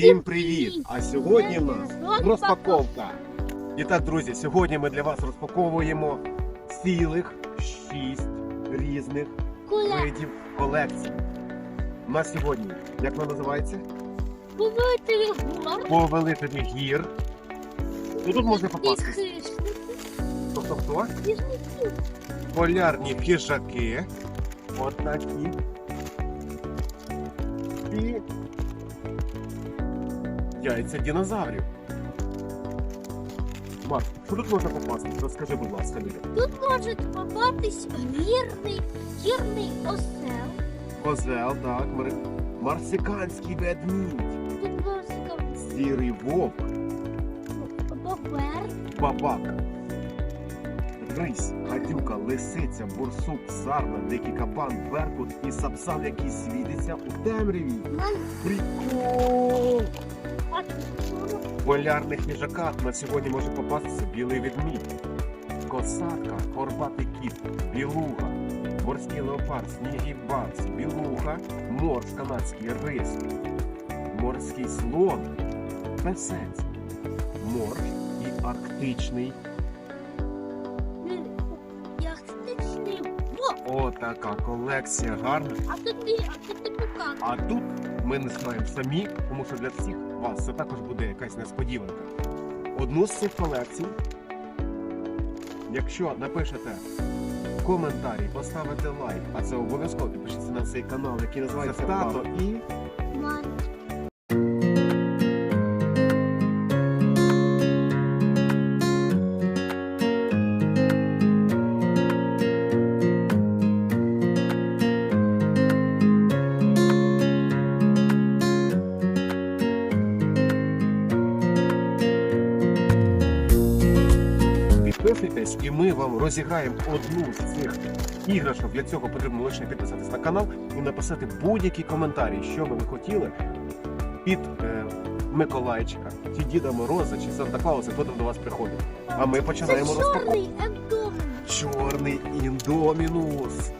Всім привіт! А сьогодні в нас розпаковка. І так, друзі, сьогодні ми для вас розпаковуємо цілих шість різних видів колекцій. У нас сьогодні, як вона називається? Повелителі гір. Ну тут можна попасти. Тобто хто? Полярні хижаки. От яйця динозаврів. Марк, що тут можна попасти? Розкажи, будь ласка, людям. Тут може попатись гірний, гірний осел. Козел, так, мар... марсиканський ведмідь, Тут може сірий вовк, бобер. бабак, рись, гадюка, лисиця, борсук, сарна, дикий кабан, беркут і сапсан, який світиться у темряві. Прикол! В полярних їжаках на сьогодні може попастися білий ведмідь, косатка, горбатий кіт, білуга, морський леопард, снігий барс, білуга, морж, канадський рис, морський слон, песець, морж і арктичний. Отака колекція гарна. А тут не, а тут показано. А тут ми не знаємо самі, тому що для всіх вас це також буде якась несподіванка. Одну з цих колекцій, якщо напишете коментарі, поставите лайк, а це обов'язково підпишіться на цей канал, який називається Тато і ми вам розіграємо одну з цих іграшок. Для цього потрібно лише підписатись на канал і написати будь-який коментарі, що би ви хотіли під е, Миколайчика, чи Діда Мороза, чи Санта Клауса, хто там до вас приходить. А ми починаємо розпаковку. Чорний індомінус.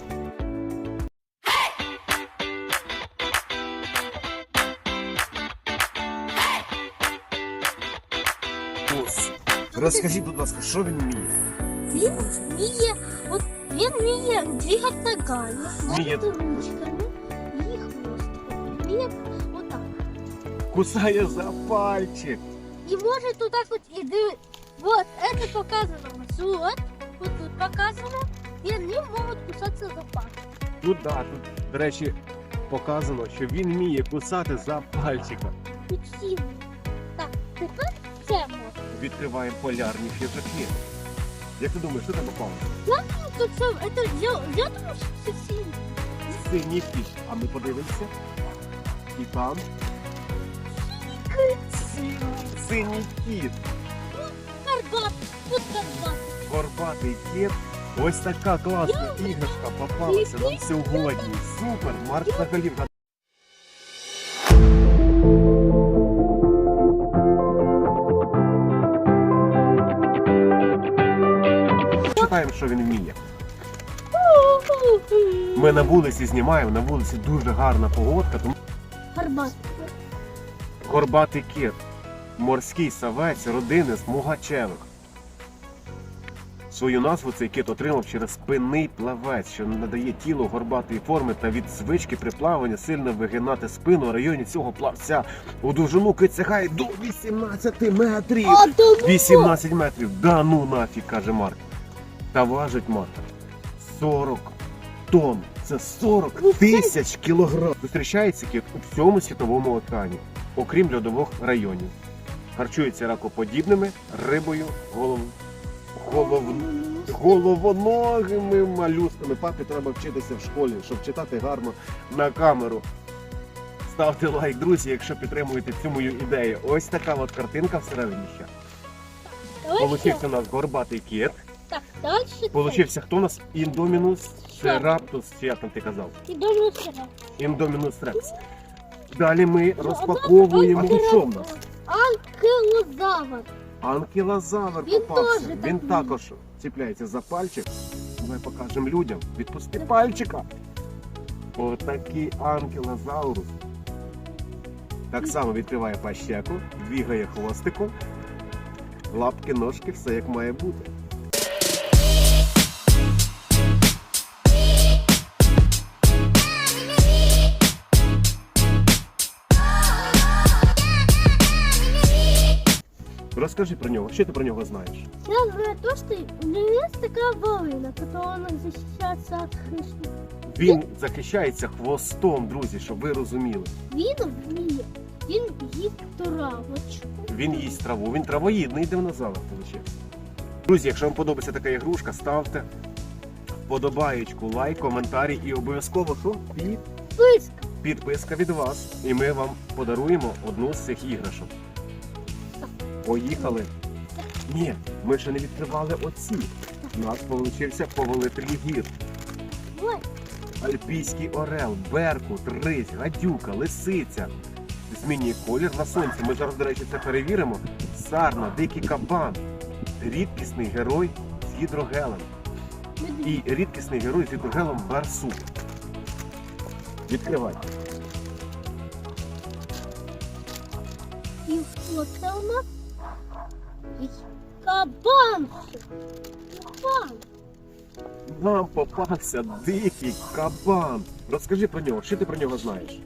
Розкажіть, будь ласка, що він вміє? Він вміє, от він вміє двигати ногами, Вміє. ручками і хвостиком. Вміє отак. Кусає за пальчик. І може тут так от і диви. Вот, это показано вот, вот тут показано, і вони можуть кусатися за пальчик. Тут, да, тут, до речі, показано, що він вміє кусати за пальчика. Тут сім. Так, тепер це можна. Відкриваємо полярні хижаки. Як ти думаєш, що там попало? Ну, тут це, это, я, я думаю, що це сім. Синій кіт. А ми подивимося. І там синій кіт. Карбат, тут карбат. Горбатий кіт. Ось така класна іграшка попалася нам сьогодні. Супер! Марк взагалі що він вміє. Ми на вулиці знімаємо, на вулиці дуже гарна погодка, тому Карбат. горбатий кіт, морський савець родини смугачевих. Свою назву цей кит отримав через спинний плавець, що надає тілу горбатої форми та від звички при плаванні сильно вигинати спину в районі цього плавця. У довжину кит сягає до 18 метрів. А 18 метрів. Да ну нафіг, каже Марк. Та важить Марк 40 тонн. Це 40 тисяч кілограм. Зустрічається кіт у всьому світовому океані, окрім льодових районів. Харчується ракоподібними, рибою, голов... голов... головоногими малюсками. Папі треба вчитися в школі, щоб читати гарно на камеру. Ставте лайк, друзі, якщо підтримуєте цю мою ідею. Ось така от картинка всередині ще. Получився у нас горбатий кіт. Так, ще Получився хто у нас? Індомінус Сераптус, чи як там ти казав? це. І дуже. Індомінус Рекс. Далі ми розпаковуємо. Тут що в нас? Анкилозавр. Анкілозавр Він попався. теж Він такий. також чіпляється за пальчик. Давай покажемо людям. Відпусти пальчика. Отакий анкілозаврус. Так само відкриває пащеку, двігає хвостиком, лапки, ножки, все як має бути. Розкажи про нього, що ти про нього знаєш? Я знаю то, что у него есть такая волына, которая она защищается от. Він захищається хвостом, друзі, щоб ви розуміли. Він вміє. Він їсть травочку. Він їсть траву, він травоїдний динозавр, виходить. Друзі, якщо вам подобається така ігрушка, ставте вподобаєчку, лайк, коментарі і обов'язково що? Під- Писка. підписка від вас. І ми вам подаруємо одну з цих іграшок. Поїхали. Ні, ми ще не відкривали оці. У нас получився повелитель гір. Альпійський орел, беркут, рись, гадюка, лисиця. Змінює колір на сонці. Ми зараз, до речі, це перевіримо. Сарна, дикий кабан, рідкісний герой з гідрогелем. І рідкісний герой з гідрогелем барсук. Відкривай. І нас? Кабан. Кабан. Нам попався дикий кабан. Розкажи про нього, що ти про нього знаєш?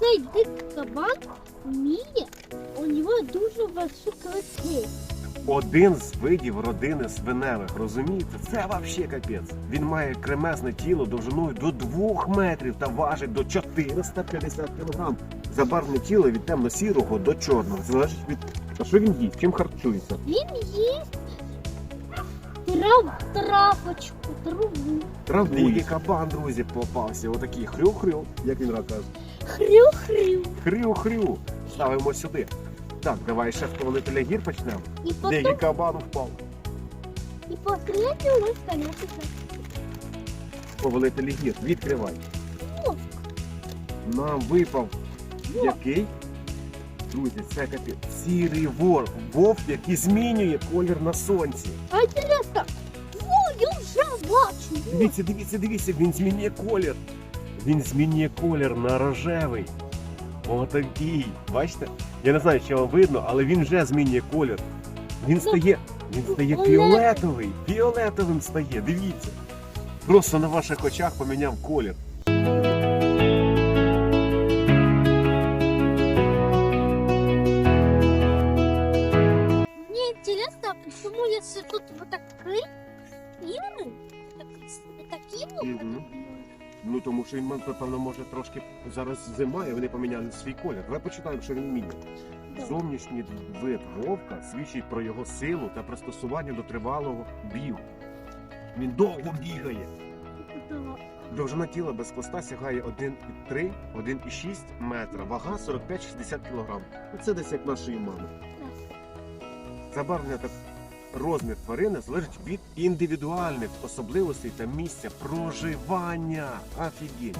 Цей дикий кабан вміє. У нього дуже важкі клики. Один з видів родини свиневих, розумієте? Це взагалі капець. Він має кремезне тіло довжиною до 2 метрів та важить до 450 кг. Забарвлене тіло від темно-сірого до чорного. Залежить від. А що він їсть? Чим харчується? Він їсть трав, травочку, траву. Траву. кабан, друзі, попався. Отакий хрю-хрю, як він каже. Хрю-хрю. Хрю-хрю. Ставимо сюди. Так, давай ще з повелителя гір почнемо. І Дикий потім, кабан впав. і последній у нас конечно. Повелитель гір. Відкривай. Вовк. Нам випав який? Друзі, це капець. Сірий вор. Вовк, який змінює колір на сонці. А інтересно, о, я вже бачу. Дивіться, дивіться, дивіться, він змінює колір. Він змінює колір на рожевий. Отакий. Бачите? Я не знаю, чи вам видно, але він вже змінює колір. Він стає. Він стає фіолетовий. Фіолетовим стає. Дивіться. Просто на ваших очах поміняв колір. Интересно, а почему если тут вот Ну тому що він, напевно, може трошки зараз зима, і вони поміняли свій колір. Давай почитаємо, що він вміє. Зовнішній вид вовка свідчить про його силу та пристосування до тривалого бігу. Він довго бігає. Довжина тіла без хвоста сягає 1,3, 1,6 метра, вага 45-60 кг. Це десь як нашої мами. Забарвлення та розмір тварини залежить від індивідуальних особливостей та місця проживання. Офігеть!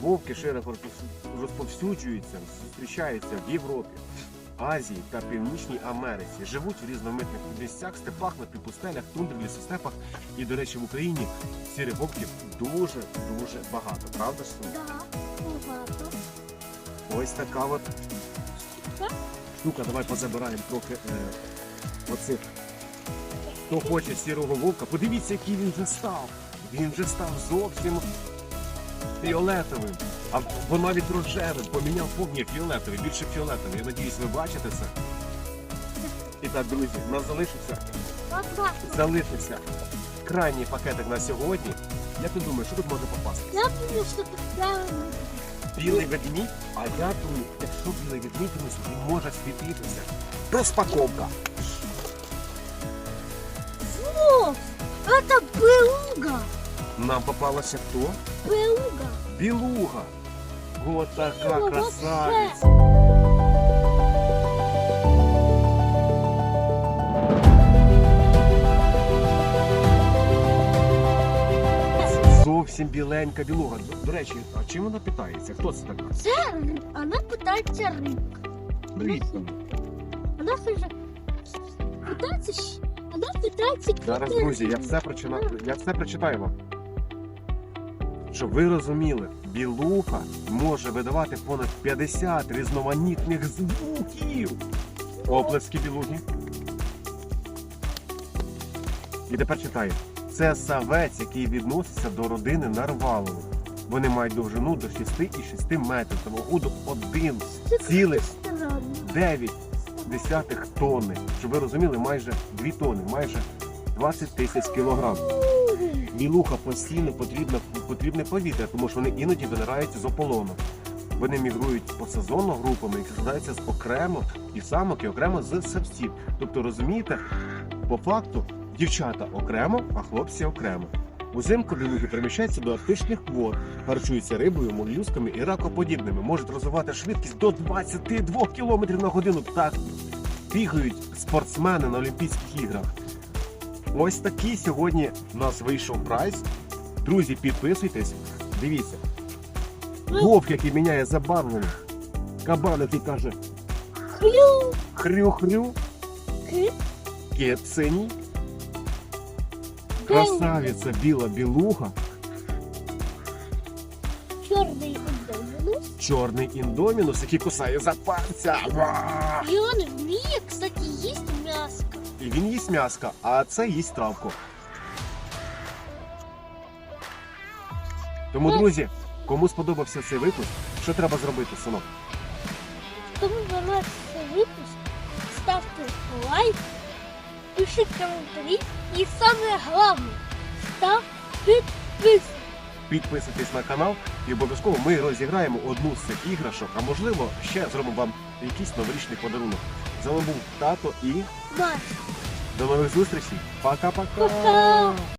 Вовки широко розповсюджуються, зустрічаються в Європі, Азії та Північній Америці. Живуть в різноманітних місцях, степах, на півпустелях, тундрі, лісостепах. І, до речі, в Україні сірих вовків дуже дуже багато. Правда ж? Да, багато. Ось така от штука. Давай позабираємо трохи е, оцих. Хто хоче сірого вовка, подивіться, який він вже став. Він вже став зовсім фіолетовим. А воно навіть рожевим поміняв повні фіолетовий, більше фіолетовий. Я надіюсь, ви бачите це. І так, друзі, у нас залишився, Багато. залишився крайній пакетик на сьогодні. Як ти думаєш, що тут може попасти? Я думаю, що тут. Білий ведмідь, а я думаю, якщо білий ведмідь, він може світитися. Розпаковка. это белуга. Нам попалася хто? Белуга. Білуга. Вот така Білуга, красавиця. Зовсім біленька білуга. До, до речі, а чим вона питається? Хто це така? Це риб- вона питається рибка. Рідко. Вона вже питається щ- Вона питається Зараз, друзі, я все прочитаю, я все прочитаю вам. Щоб ви розуміли, білуха може видавати понад 50 різноманітних звуків. Оплески білухи. І тепер читаю. Це савець, який відноситься до родини нарвалових. Вони мають довжину до 6,6 метрів вагу до 1,9 странно. десятих тонни. Щоб ви розуміли, майже 2 тонни, майже 20 тисяч кілограм. Білуха постійно потрібно, потрібне повітря, тому що вони іноді винираються з ополону. Вони мігрують посезонно групами, які складаються з окремо і самок, і окремо з самців. Тобто, розумієте, по факту дівчата окремо, а хлопці окремо. Узимку білуги переміщаються до арктичних вод, харчуються рибою, молюсками і ракоподібними, можуть розвивати швидкість до 22 км на годину. Так бігають спортсмени на Олімпійських іграх. Ось такий сьогодні у нас вийшов прайс. Друзі, підписуйтесь. Дивіться. Вовк, який міняє забарвлення. Кабан, який каже хрю-хрю. Кіт синій. Красавиця біла білуха. Чорний індомінус. Чорний індомінус, який кусає за пальця. І він вміє, кстати, їсти м'яско. І він їсть м'яска, а це їсть травку. Тому, друзі, кому сподобався цей випуск, що треба зробити, синок? Тому вам цей випуск ставте лайк, пишіть коментарі і саме головне, став підписку. Підписуйтесь на канал і обов'язково ми розіграємо одну з цих іграшок, а можливо ще зробимо вам якийсь новорічний подарунок. З вами був тато і Бачите. до нових зустрічей. Пока-пока! Пока!